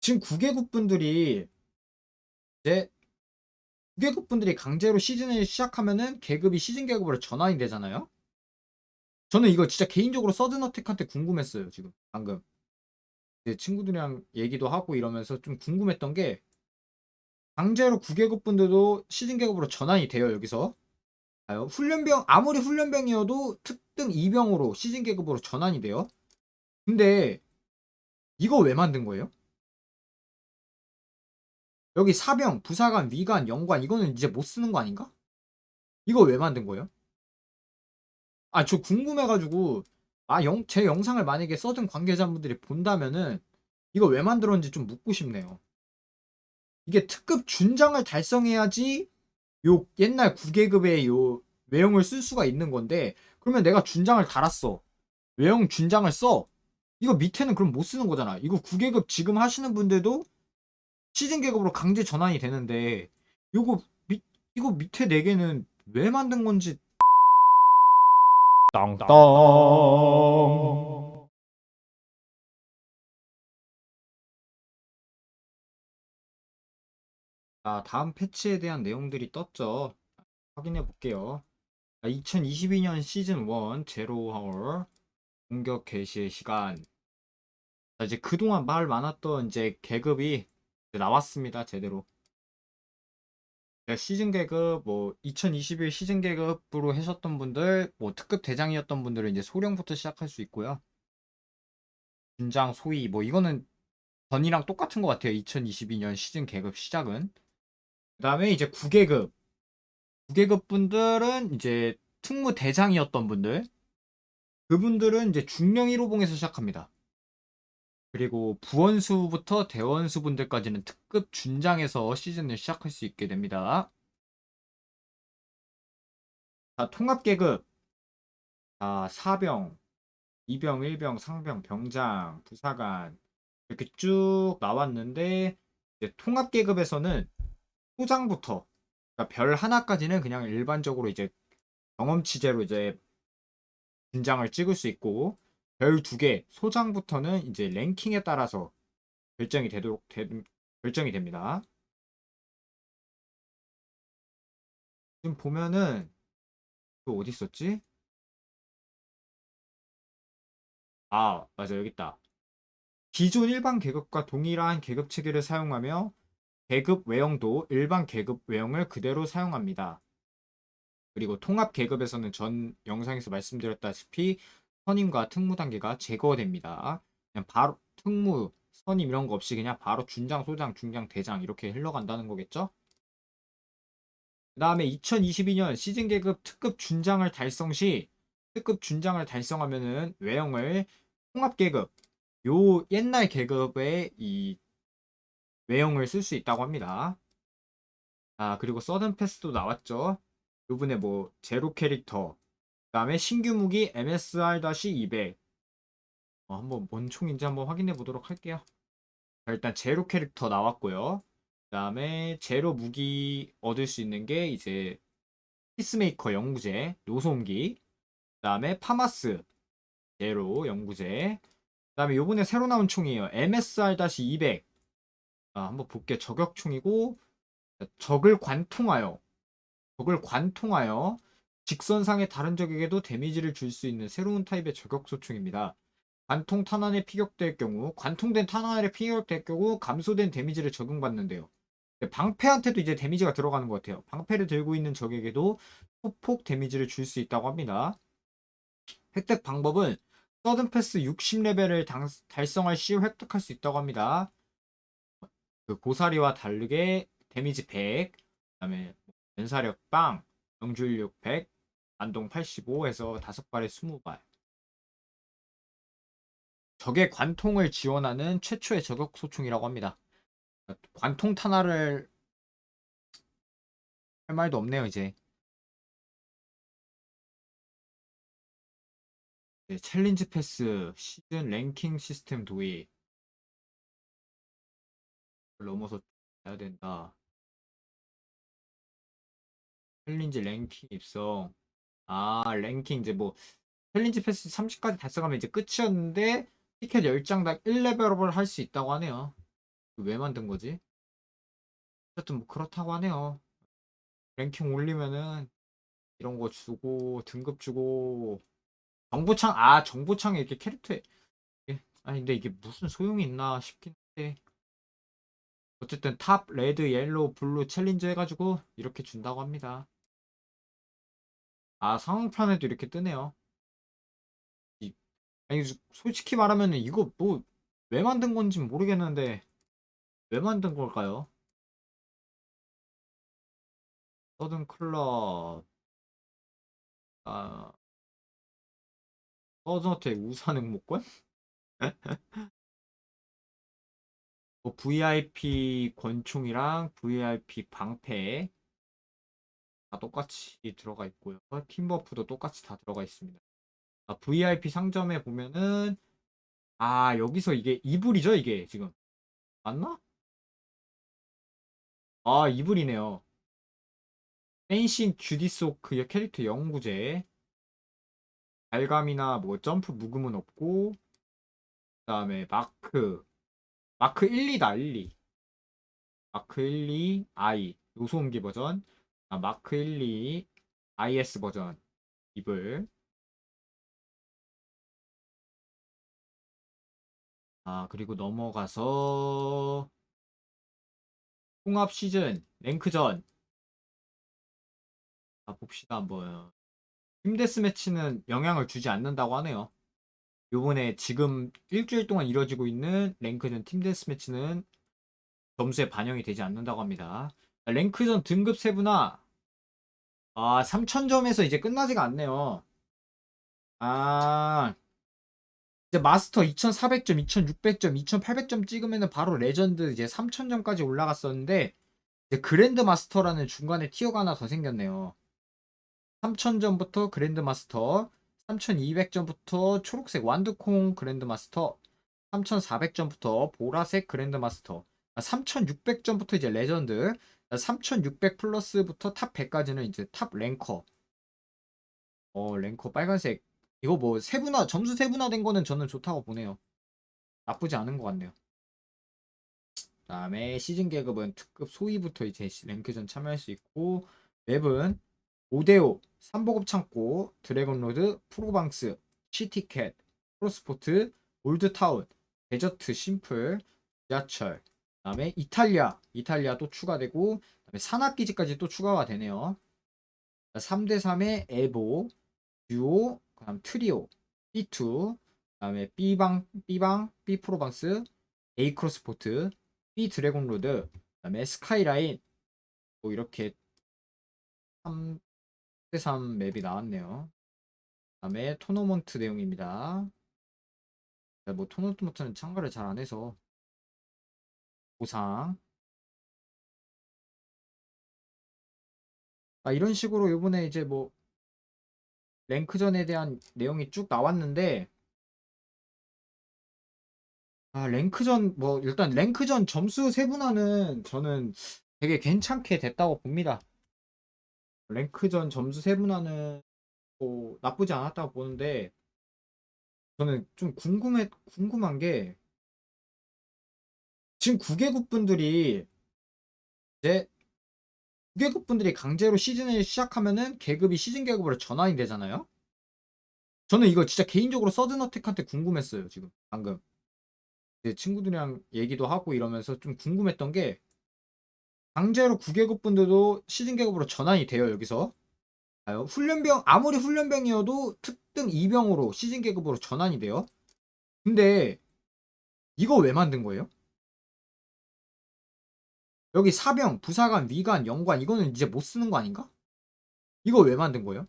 지금 9개국 분들이 이제 9개국 분들이 강제로 시즌을 시작하면은 계급이 시즌 계급으로 전환이 되잖아요. 저는 이거 진짜 개인적으로 서든어택한테 궁금했어요 지금 방금 제 친구들이랑 얘기도 하고 이러면서 좀 궁금했던 게 강제로 9계급 분들도 시즌 계급으로 전환이 돼요 여기서 훈련병 아무리 훈련병이어도 특등 2병으로 시즌 계급으로 전환이 돼요 근데 이거 왜 만든 거예요? 여기 사병, 부사관, 위관, 영관 이거는 이제 못 쓰는 거 아닌가? 이거 왜 만든 거예요? 아, 저 궁금해가지고, 아, 영, 제 영상을 만약에 써든 관계자분들이 본다면은, 이거 왜 만들었는지 좀 묻고 싶네요. 이게 특급 준장을 달성해야지, 요 옛날 9계급의 요 외형을 쓸 수가 있는 건데, 그러면 내가 준장을 달았어. 외형 준장을 써. 이거 밑에는 그럼 못 쓰는 거잖아. 이거 9계급 지금 하시는 분들도 시즌 계급으로 강제 전환이 되는데, 요거, 밑, 이거 밑에 4개는 왜 만든 건지 땅땅. 자, 다음 패치에 대한 내용들이 떴죠. 확인해 볼게요. 2022년 시즌 1 제로 하울 공격 개시의 시간. 자, 이제 그동안 말 많았던 이제 계급이 나왔습니다. 제대로. 자, 시즌 계급 뭐 2021 시즌 계급으로 하셨던 분들, 뭐 특급 대장이었던 분들은 이제 소령부터 시작할 수 있고요. 준장 소위 뭐 이거는 전이랑 똑같은 것 같아요. 2022년 시즌 계급 시작은. 그 다음에 이제 9계급. 9계급 분들은 이제 특무 대장이었던 분들. 그분들은 이제 중령 1호봉에서 시작합니다. 그리고 부원수부터 대원수 분들까지는 특급 준장에서 시즌을 시작할 수 있게 됩니다. 자, 통합 계급. 자, 사병, 2병, 1병, 상병, 병장, 부사관. 이렇게 쭉 나왔는데, 이제 통합 계급에서는 소장부터 그러니까 별 하나까지는 그냥 일반적으로 이제 경험치제로 이제 분장을 찍을 수 있고 별 두 개 소장부터는 이제 랭킹에 따라서 결정이 되도록 되, 결정이 됩니다. 지금 보면은 또 어디 있었지? 아 맞아 여기 있다. 기존 일반 계급과 동일한 계급 체계를 사용하며 계급 외형도 일반 계급 외형을 그대로 사용합니다. 그리고 통합 계급에서는 전 영상에서 말씀드렸다시피 선임과 특무 단계가 제거됩니다. 그냥 바로 특무, 선임 이런 거 없이 그냥 바로 준장, 소장, 중장, 대장 이렇게 흘러간다는 거겠죠? 그 다음에 2022년 시즌 계급 특급 준장을 달성 시 특급 준장을 달성하면은 외형을 통합 계급 요 옛날 계급의 이 외형을 쓸 수 있다고 합니다. 아, 그리고 서든 패스도 나왔죠. 요번에 뭐 제로 캐릭터, 그 다음에 신규 무기 MSR-200 어, 한번 뭔 총인지 한번 확인해 보도록 할게요. 자, 일단 제로 캐릭터 나왔고요. 그 다음에 제로 무기 얻을 수 있는 게 이제 피스메이커 연구제, 노솜기, 그 다음에 파마스 제로 연구제, 그 다음에 요번에 새로 나온 총이에요. MSR-200 아, 한번 볼게. 저격총이고 적을 관통하여 적을 관통하여 직선상의 다른 적에게도 데미지를 줄 수 있는 새로운 타입의 저격 소총입니다. 관통 탄환에 피격될 경우 관통된 탄환에 피격될 경우 감소된 데미지를 적용받는데요. 방패한테도 이제 데미지가 들어가는 것 같아요. 방패를 들고 있는 적에게도 소폭 데미지를 줄 수 있다고 합니다. 획득 방법은 서든 패스 60레벨을 달성할 시 획득할 수 있다고 합니다. 그 고사리와 다르게 데미지 100, 그다음에 연사력 빵, 명주인력 100, 안동 85에서 5발에 20발. 적의 관통을 지원하는 최초의 저격 소총이라고 합니다. 관통 탄화를 할 말도 없네요, 이제. 네, 챌린지 패스 시즌 랭킹 시스템 도입. 넘어서 가야 된다. 챌린지 랭킹 입성. 아, 랭킹 이제 뭐 챌린지 패스 30까지 달성하면 이제 끝이었는데 티켓 10장 당 1레벨업을 할 수 있다고 하네요. 왜 만든 거지? 어쨌든 뭐 그렇다고 하네요. 랭킹 올리면은 이런 거 주고 등급 주고 정보창 아 정보창에 이렇게 캐릭터에 예, 아니 근데 이게 무슨 소용이 있나 싶긴 한데 어쨌든 탑 레드 옐로우 블루 챌린저 해가지고 이렇게 준다고 합니다. 아 상황판에도 이렇게 뜨네요. 이- 아니 솔직히 말하면은 이거 뭐 왜 만든 건지 모르겠는데 왜 만든 걸까요? 서든 클럽 아 서든어택 우산 행복권? 뭐 VIP 권총이랑 VIP 방패 다 똑같이 들어가 있고요. 팀버프도 똑같이 다 들어가 있습니다. 아, VIP 상점에 보면은 아 여기서 이게 이불이죠 이게 지금 맞나? 아 이불이네요. 펜싱 주디소크의 캐릭터 영구제 발감이나 뭐 점프 묵음은 없고 그 다음에 마크 마크 1, 2다 1, 2 마크 1, 2 I. 요소음기 버전. 아, 마크 1, 2 IS 버전. 입을. 아 그리고 넘어가서 통합 시즌 랭크전. 아 봅시다 한번. 팀데스 매치는 영향을 주지 않는다고 하네요 요번에 지금 일주일 동안 이뤄지고 있는 랭크전 팀 데스 매치는 점수에 반영이 되지 않는다고 합니다. 랭크전 등급 세분화 아 3000점에서 이제 끝나지가 않네요. 아 이제 마스터 2400점, 2600점, 2800점 찍으면 바로 레전드 이제 3000점까지 올라갔었는데 이제 그랜드 마스터라는 중간에 티어가 하나 더 생겼네요. 3000점부터 그랜드 마스터, 3200점부터 초록색 완두콩 그랜드 마스터, 3400점부터 보라색 그랜드 마스터, 3600점부터 이제 레전드, 3600 플러스부터 탑 100까지는 이제 탑 랭커. 어, 랭커 빨간색 이거 뭐 세분화 점수 세분화된 거는 저는 좋다고 보네요. 나쁘지 않은 것 같네요. 다음에 시즌 계급은 특급 소위부터 이제 랭크전 참여할 수 있고 맵은 오데오, 삼보급 창고, 드래곤로드, 프로방스, 시티캣, 프로스포트, 올드타운, 데저트 심플, 지하철, 그다음에 이탈리아, 이탈리아 또 추가되고 그다음에 산악기지까지 또 추가가 되네요. 3대3의 에보, 듀오, 그다음 트리오, B2, 그다음에 B방, B방, B 프로방스, A 크로스포트, B 드래곤 로드, 그다음에 스카이라인 뭐 이렇게 3대 3 맵이 나왔네요. 그다음에 토너먼트 내용입니다. 뭐 토너먼트는 참가를 잘 안 해서 보상 아 이런 식으로 요번에 이제 뭐 랭크전에 대한 내용이 쭉 나왔는데 아 랭크전 뭐 일단 랭크전 점수 세분화는 저는 되게 괜찮게 됐다고 봅니다. 랭크전 점수 세분화는 뭐 나쁘지 않았다고 보는데 저는 좀 궁금해 궁금한 게 지금 9개국 분들이 이제 9개국 분들이 강제로 시즌을 시작하면은 계급이 시즌 계급으로 전환이 되잖아요. 저는 이거 진짜 개인적으로 서든어택한테 궁금했어요 지금 방금 제 친구들이랑 얘기도 하고 이러면서 좀 궁금했던 게 강제로 9계급 분들도 시즌 계급으로 전환이 돼요 여기서 아요 훈련병 아무리 훈련병이어도 특등 2병으로 시즌 계급으로 전환이 돼요 근데 이거 왜 만든 거예요? 여기 사병, 부사관, 위관, 영관 이거는 이제 못 쓰는 거 아닌가? 이거 왜 만든 거예요?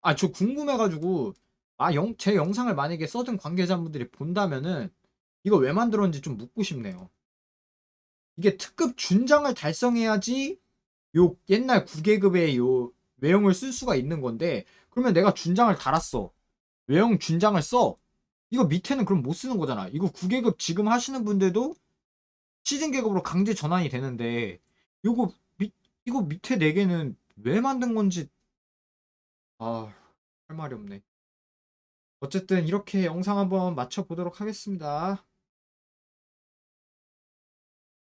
아, 저 궁금해가지고 아, 영, 제 영상을 만약에 써든 관계자분들이 본다면은 이거 왜 만들었는지 좀 묻고 싶네요. 이게 특급 준장을 달성해야지 요 옛날 9계급의 요 외형을 쓸 수가 있는 건데 그러면 내가 준장을 달았어. 외형 준장을 써. 이거 밑에는 그럼 못 쓰는 거잖아. 이거 9계급 지금 하시는 분들도 시즌 계급으로 강제 전환이 되는데 요거 밑 이거 밑에 4개는 왜 만든 건지 아, 할 말이 없네. 어쨌든 이렇게 영상 한번 마쳐 보도록 하겠습니다.